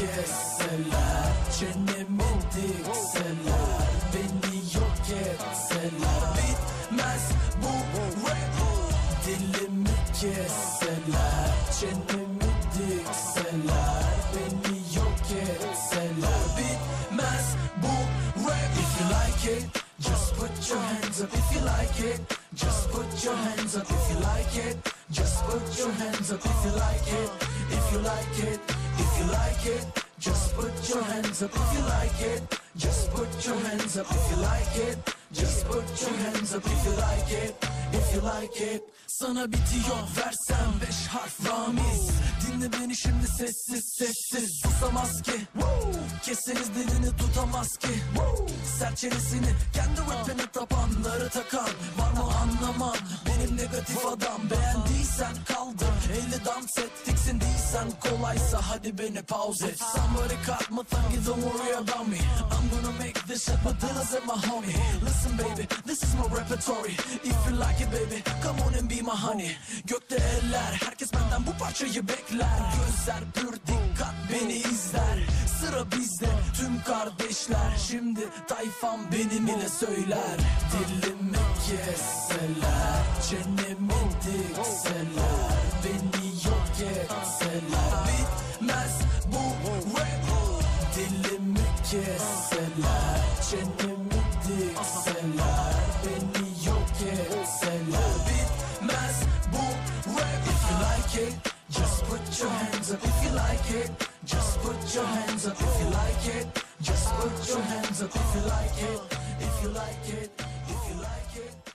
etseler Cenneme dikseler Beni yok etseler. Bitmez bu rap Dilimi kesseler Cennemi dikseler Beni yok etseler. Bitmez bu rap If you like it Just put your hands up. İf you like it Just put your hands up. İf you like it Just put your hands up. İf you like it If you like it If you like it Just put your hands up. İf you like it Just put your hands up. İf you like it Just put your hands up. İf you like it If you like it Sana bitiyor versem beş harf ramiz. Dinle beni şimdi sessiz sessiz. Susamaz ki. Keseriz dilini tutamaz ki. Serçeresini kendi rapine tapanları takan. Var mı anlaman benim negatif adam Beğendiysen kaldır. Eli dans et Tiksin değilsen kolaysa hadi beni pause et. Somebody cut my tongue don't worry about me I'm gonna make this shit my dealers and my homie. Listen baby this is my repertory. If you like it baby come on and be my honey. Gökte eller herkes benden bu parçayı bekler. Gözler pür dikkat beni izler. Sıra bizde tüm kardeşler. Şimdi tayfam benim ile söyler. Dilimi kesseler Çenemi dikseler Beni yok etseler Bitmez bu rap Dilimi kesseler Çenemi dikseler Beni yok etseler Bitmez bu rap If you like it Just put your hands up. İf you like it Just put your hands up. İf you like it Just put your hands up if you like it If you like it If you like it